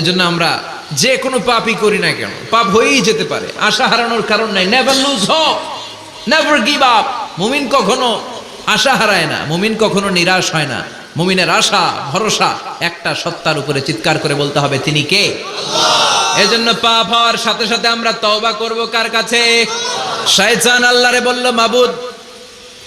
এজন্য আমরা যে কোনো পাপই করি না কেন। পাপ হয়েই যেতে পারে। আশা হারানোর কারণ নাই। Never lose hope never give up মুমিন কখনো আশা হারায় না। মুমিন কখনো নিরাশ হয় না। মুমিনের আশা ভরসা একটা সত্তার উপরে চিৎকার করে বলতে হবে তিনি কে? এজন্য পাপ হওয়ার সাথে সাথে আমরা তওবা করব কার কাছে? শয়তান আল্লাহরে বলল মাবুদ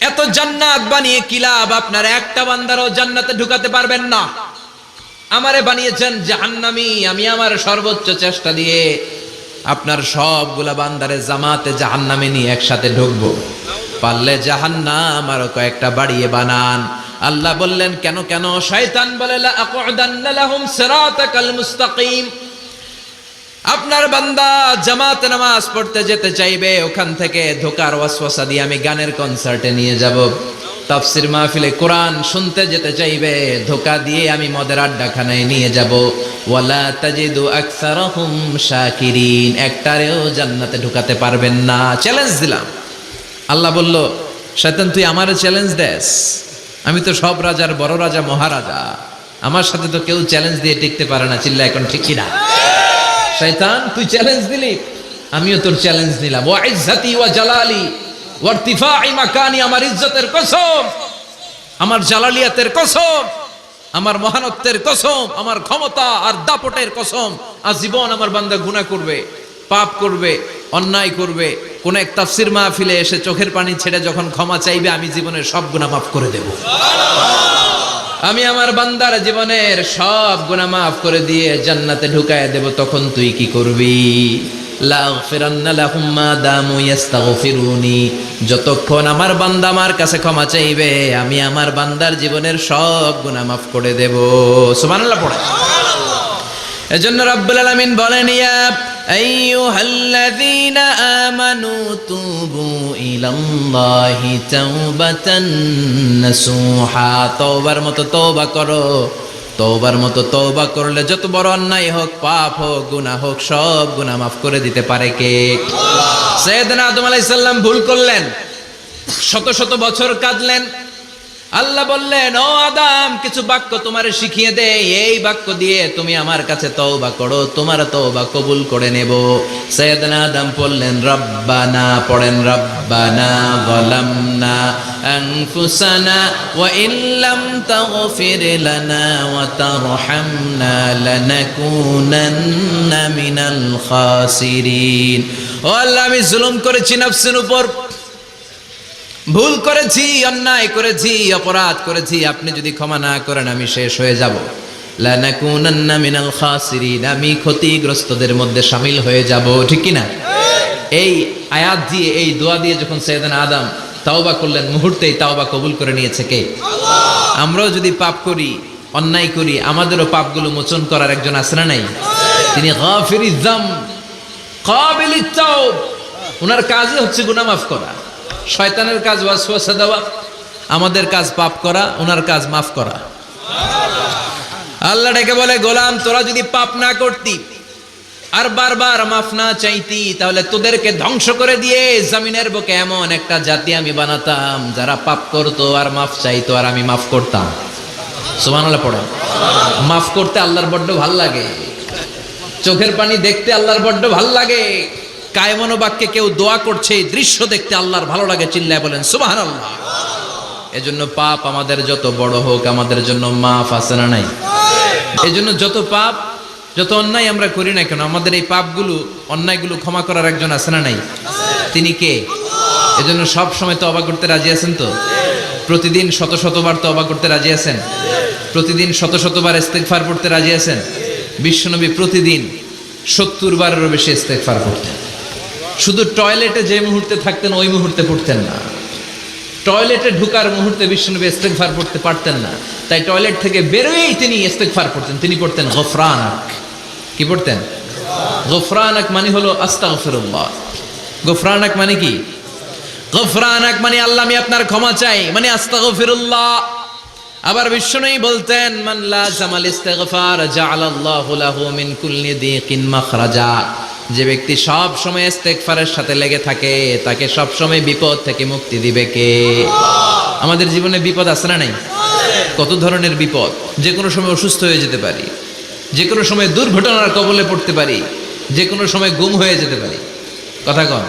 এত জান্নাত বানিয়ে কি লাভ? আপনার একটা বান্দারও জান্নাতে ঢুকাতে পারবেন না। আমারে বানিয়েছেন জাহান্নামি, আমি আমার সর্বোচ্চ চেষ্টা দিয়ে আপনার সবগুলা বান্দারে জামাতে জাহান্নামে নিয়ে একসাথে ঢুকবো। পারলে জাহান্নাম আরও কয়েকটা বাড়িয়ে বানান। আল্লাহ বললেন, কেন কেন? শয়তান বলে মুস্তাকিম। আপনার বান্দা জামাত নামাজ পড়তে যেতে চাইবে, ওখান থেকে ধোকার ওয়াসওয়াসা দিয়ে আমি গানের কনসার্টে নিয়ে যাব। তাফসির মাহফিলে কোরআন শুনতে যেতে চাইবে, ধোকা দিয়ে আমি মদের আড্ডাখানায় নিয়ে যাব। ওয়ালা তাজিদু আকসারহুম শাকিরিন, একটারেও জান্নাতে ঢুকাতে পারবেন না। চ্যালেঞ্জ দিলাম। আল্লাহ বলল, শয়তান, তুই আমারও চ্যালেঞ্জ দেস। আমি তো সব রাজার বড় রাজা, মহারাজা। আমার সাথে তো কেউ চ্যালেঞ্জ দিয়ে টিকতে পারে না, চিল্লা, এখন ঠিক কিনা? শয়তান, তুই চ্যালেঞ্জ দিলি? আমিও তোর চ্যালেঞ্জ নিলাম। ওয়া ইজ্জাতি ওয়া জালালি। আমার ইজ্জতের কসম, আমার জালালিয়াতের কসম, আমার মহানত্বের কসম, আমার ক্ষমতা আর দাপটের কসম। আজীবন আমার বান্দা গুনাহ করবে, পাপ করবে, অন্যায় করবে। কোন এক তাফসির মাহফিলে এসে চোখের পানি ছেড়ে যখন ক্ষমা চাইবে, আমি জীবনের সব গুনাহ মাফ করে দেব। আমি আমার বান্দার জীবনের সব গুনাহ মাফ করে দিয়ে জান্নাতে ঢুকায় দেব, তখন তুই কি করবি? যতক্ষণ আমার বান্দা আমার কাছে ক্ষমা চাইবে আমি আমার বান্দার জীবনের সব গুনাহ মাফ করে দেব। সুবহানাল্লাহ পড়ে। এজন্য রব্বুল আলামিন বলেন ইয়া আইয়ুহাল্লাযীনা আমানু তুবু ইলাল্লাহি তাওবাতান নাসুহা তওবার মতো তওবা করো। তওবার মতো তওবা করলে যত বড় অন্যায় হোক, পাপ হোক, গুনাহ হোক, সব গুনাহ মাফ করে দিতে পারে কে? সৈয়দনা আদম আলাইহিস সালাম ভুল করলেন। শত শত বছর কাঁদলেন। আল্লাহ বললেন, ও আদাম, কিছু বাক্য তোমারে শিখিয়ে দে। এই বাক্য দিয়ে তুমি আমার কাছে তওবা করো, তোমার তওবা কবুল করে নেব। সৈয়দনা আদম বললেন, রব্বানা, পড়েন, রব্বানা গলামনা। ইল্লাম তাগফির লানা ওয়া তারহামনা লানাকুনান্না মিনাল খাসিরিন ও আল্লাহ, আমি জুলুম করেছি নফসের উপর। ভুল করেছি, অন্যায় করেছি, অপরাধ করেছি, আপনি যদি ক্ষমা না করেন, আমি শেষ হয়ে যাব। লানাকুনান্না মিনাল খাসিরিন, আমি ক্ষতিগ্রস্তদের মধ্যে শামিল হয়ে যাব, ঠিক কি না এই আয়াত দিয়ে, এই দোয়া দিয়ে যখন সৈয়দান আদম তাওবা করলেন মুহূর্তেই তাওবা কবুল করে নিয়েছে কে? আমরাও যদি পাপ করি অন্যায় করি আমাদেরও পাপগুলো মোচন করার একজন আছে না নাই? তিনি ওনার কাজই হচ্ছে গুনাহ মাফ করা। শয়তানের কাজ ওয়াসওয়াসা দেওয়া আমাদের কাজ পাপ করা ওনার কাজ মাফ করা। আল্লাহ ডেকে বলে গোলাম তোরা যদি পাপ না করতি আর বারবার মাফ না চাইতি, তাহলে তোদেরকে ধ্বংস করে দিয়ে জমিনের বুকে এমন একটা জাতি আমি বানাতাম, যারা পাপ করতো আর মাফ চাইতো আর আমি মাফ করতাম। সুবহানাল্লাহ পড়ে। মাফ করতে আল্লাহর বড্ড ভালো লাগে। চোখের পানি দেখতে আল্লাহর বড্ড ভালো লাগে। কায়মনো বাক্যে কেউ দোয়া করছে দৃশ্য দেখতে আল্লাহর ভালো লাগে, চিল্লায় বলেন সুবাহান আল্লাহ এজন্য পাপ আমাদের যত বড় হোক, আমাদের জন্য মাফ আছে না নাই? এজন্য যত পাপ যত অন্যায় আমরা করি না কেন, আমাদের এই পাপগুলো, অন্যায়গুলো ক্ষমা করার একজন আছে না নাই? তিনি কে? এজন্য সব সময় তো অবাক করতে রাজি আছেন তো? প্রতিদিন শত শতবার তো অবাক করতে রাজি আছেন? প্রতিদিন শত শতবার ইস্তেগফার পড়তে রাজি আছেন? বিশ্বনবী প্রতিদিন সত্তর বারেরও বেশি ইস্তেগফার করতেন শুধু টয়লেটে যে মুহূর্তে থাকতেন, ওই মুহূর্তে পড়তেন না। টয়লেটে ঢুকার মুহূর্তে বিষ্ণুনবী ইস্তেগফার পড়তে পারতেন না। তাই টয়লেট থেকে বেরোয়েই তিনি ইস্তেগফার পড়তেন। তিনি পড়তেন গফরানাক। কি পড়তেন? গফরানাক মানে হলো আস্তাগফিরুল্লাহ। গফরানাক মানে কি? গফরানাক মানে আল্লাহ, আমি আপনার ক্ষমা চাই মানে আস্তাগফিরুল্লাহ। আবার বিষ্ণুই বলতেন, মান লাজামাল ইস্তিগফার, জাআলাল্লাহু লাহু মিন কুল্লি দিকিন মাখরাজা। যে ব্যক্তি সব সময় ইস্তেগফারের সাথে লেগে থাকে, তাকে সব সময় বিপদ থেকে মুক্তি দিবে কে? আমাদের জীবনে বিপদ আছে না নাই? কত ধরনের বিপদ? যে কোনো সময় অসুস্থ হয়ে যেতে পারি। যে কোনো সময় দুর্ঘটনার কবলে পড়তে পারি যে কোনো সময় গুম হয়ে যেতে পারি। কথা কন।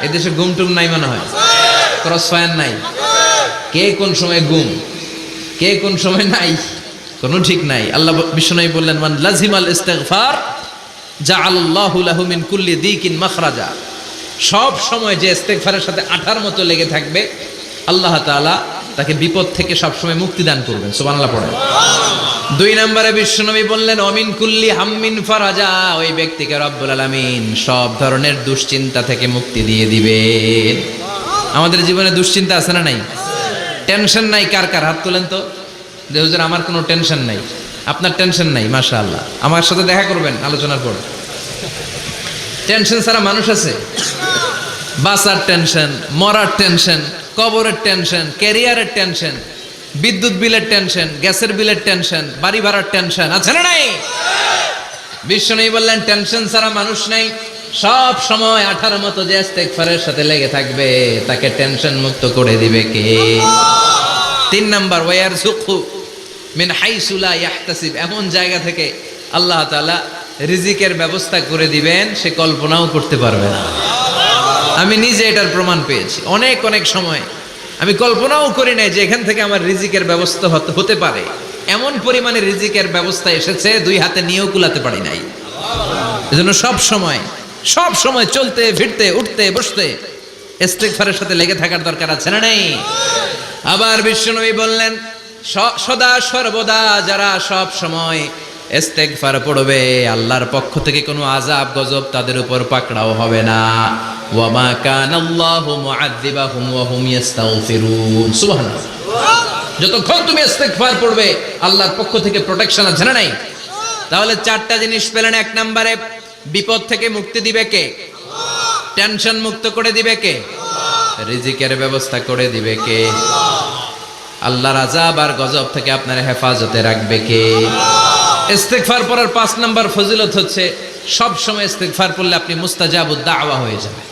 এদেশে গুম টুম নাই মনে হয়। ক্রস ফায়ার নাই। কে কোন সময় গুম? কে কোন সময় নাই? কোনো ঠিক নাই। আল্লাহ বিষ্ণু বললেন মান লাজিম আল ইস্তেগফার যা লাহু মিন কুল্লি দিকিন মাখরাজা। সব সময় যে ইস্তেগফারের সাথে আঠার মতো লেগে থাকবে আল্লাহ তাআলা তাকে বিপদ থেকে সব সময় মুক্তি দান করবেন। সুবহানাল্লাহ পড়েন। দুই নম্বরে বিশ্বনবী বললেন, অমিন কুল্লি হাম্মিন ফারাজা। ওই ব্যক্তিকে রব্বুল আলামিন সব ধরনের দুশ্চিন্তা থেকে মুক্তি দিয়ে দিবেন আমাদের জীবনে দুশ্চিন্তা আছে না নাই? টেনশন নাই, কার কার হাত তোলেন তো? যে, হুজুর, আমার কোনো টেনশন নাই। আপনার টেনশন নাই মাশা আল্লাহ আমার সাথে দেখা করবেন আলোচনার পর। টেনশন ছাড়া মানুষ আছে। বাসার টেনশন, মরার টেনশন, কবরের টেনশন, ক্যারিয়ারের টেনশন বিদ্যুৎ বিলের টেনশন, গ্যাসের বিলের টেনশন, বাড়ি ভাড়ার টেনশন, আছে না নাই? বিশ্ব নেই বললেন, টেনশন ছাড়া মানুষ নাই। সব সময় আঠার মতো যে ইস্তেগফারের সাথে লেগে থাকবে, তাকে টেনশন মুক্ত করে দিবে কে? তিন নাম্বার, ওয়ার সুখু মিন হাইসুলা ইয়াহতাসিব। এমন জায়গা থেকে আল্লাহ তাআলা রিজিকের ব্যবস্থা করে দিবেন, সে কল্পনাও করতে পারবে না। আমি নিজে এটার প্রমাণ পেয়েছি। অনেক অনেক সময় আমি কল্পনাও করি নাই যে এখান থেকে আমার রিজিকের ব্যবস্থা হতে- পারে। এমন পরিমাণে রিজিকের ব্যবস্থা এসেছে, দুই হাতে নিয়েও কুলাতে পারি নাই। এজন্য সব সময় সব সময় চলতে, ফিরতে, উঠতে, বসতে, ইস্তেগফারের সাথে লেগে থাকার দরকার আছে না নেই? আবার বিশ্বনবী বললেন সদা সর্বদা যারা সব সময় ইস্তেগফার পড়বে, আল্লাহর পক্ষ থেকে কোনো আজাব গজব তাদের উপর পাকড়াও হবে না। ওয়ামা কানাল্লাহু মুআযযিবাহুম ওয়া হুম ইস্তাগফিরুন সুবহানাল্লাহ। যতক্ষণ তুমি ইস্তেগফার পড়বে, আল্লাহর পক্ষ থেকে প্রোটেকশন আছে না নাই? তাহলে চারটা জিনিস পেলেন এক নম্বরে, বিপদ থেকে মুক্তি দিবে কে? টেনশন মুক্ত করে দিবে কে? রিজিকের ব্যবস্থা করে দিবে কে? আল্লাহর আজাব আর গজব থেকে আপনার হেফাজতে রাখবে কে? ইস্তেগফার পড়ার পাঁচ নাম্বার ফজিলত হচ্ছে সব সময় ইস্তেগফার পড়লে আপনি মুস্তাজাবুদ দাওয়া হয়ে যাবেন।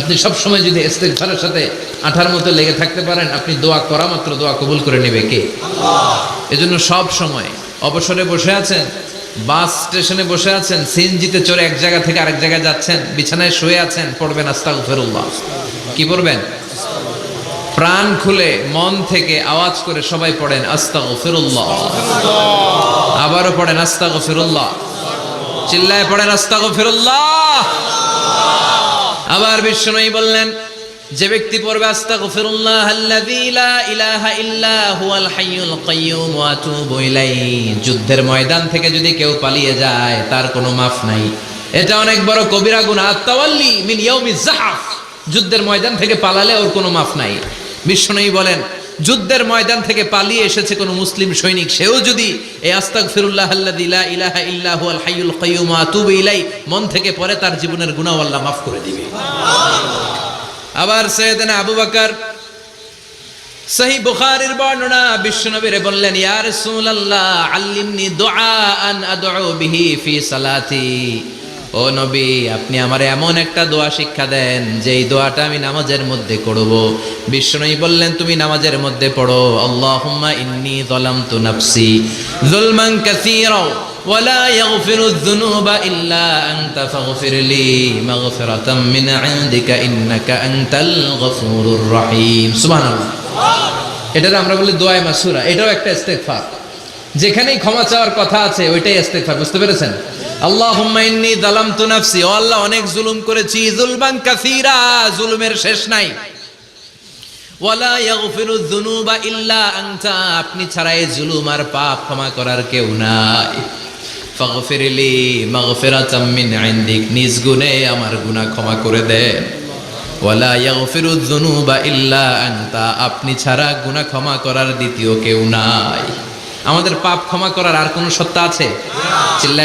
আপনি সব সময় যদি ইস্তেগফারের সাথে আঠার মতো লেগে থাকতে পারেন, আপনি দোয়া করা মাত্র দোয়া কবুল করে নেবে কে? এজন্য সব সময় অবসরে বসে আছেন, বাস স্টেশনে বসে আছেন, সিএনজিতে চড়ে এক জায়গা থেকে আরেক জায়গায় যাচ্ছেন, বিছানায় শুয়ে আছেন, পড়বেন আস্তাগফিরুল্লাহ। কি পড়বেন? প্রাণ খুলে মন থেকে আওয়াজ করে সবাই পড়েন আস্তাগফিরুল্লাহ। আবারও পড়েন আস্তাগফিরুল্লাহ। চিল্লায় পড়েন আস্তাগফিরুল্লাহ। আবার বিষ্ণুই বললেন, যে ব্যক্তি পড়বে, আস্তাগফিরুল্লাহ আল্লাযী যুদ্ধের ময়দান থেকে যদি কেউ পালিয়ে যায়, তার কোনো মাফ নাই। এটা অনেক বড় কবিরা গুণ ইয়াউমিজ জাহাফ যুদ্ধের ময়দান থেকে পালালে ওর কোনো মাফ নাই। বিষ্ণুই বলেন যুদ্ধের ময়দান থেকে পালিয়ে এসেছে কোনো মুসলিম সৈনিক। সেও যদি এই আস্তাগফিরুল্লাহ আল্লাযী লা ইলাহা ইল্লা হুয়াল হাইয়ুল কাইয়্যুম ওয়া আতুবু ইলাইহি মন থেকে পড়ে তার জীবনের গুনাহ আল্লাহ মাফ করে দিবে। আবার সৈয়দনা আবু বকর সহি বুখারীর বর্ণনা বিশ্বনবীরে বললেন, ইয়া রাসূলুল্লাহ, আল্লিমনি দুআআন আদউ বিহি ফি সালাতি। ও নবী আপনি আমার এমন একটা দোয়া শিক্ষা দেন যেই দোয়াটা আমি নামাজের মধ্যে করব বিশ্বনবী বললেন তুমি নামাজের মধ্যে পড়ো আল্লাহুম্মা ইন্নী যালামতু নাফসি যুলমান কাসীরা ولا يغفر الذنوب إلا أنت فاغفر لي مغفرة من عندك إنك أنت الغفور الرحيم سبحان الله এটার আমরা বলি দোয়ায় মাসুরা এটাও একটা ইস্তেগফার যেখানেই ক্ষমা চাওয়ার কথা আছে ওইটাই ইস্তেগফার বুঝতে পেরেছেন আল্লাহুম্মা ইন্নী যালামতু নাফসি। ও আল্লাহ অনেক জুলুম করেছি। জুলবান কাসীরা জুলুমের শেষ নাই। ওয়ালা ইয়াগফিরু যুনুবা ইল্লা আনতা। আপনি ছাড়া এই জুলুম আর পাপ ক্ষমা করার কেউ নাই। ফাগফিরলি মাগফিরাতাম মিন ইনদিক। নিজ গুণে আমার গুনাহ ক্ষমা করে দেন ওয়ালা ইয়াগফিরু যুনুবা ইল্লা আনতা। আপনি ছাড়া গুনাহ ক্ষমা করার দ্বিতীয় কেউ নাই। আমাদের পাপ ক্ষমা করার আর কোনো সত্তা আছে? চিল্লায়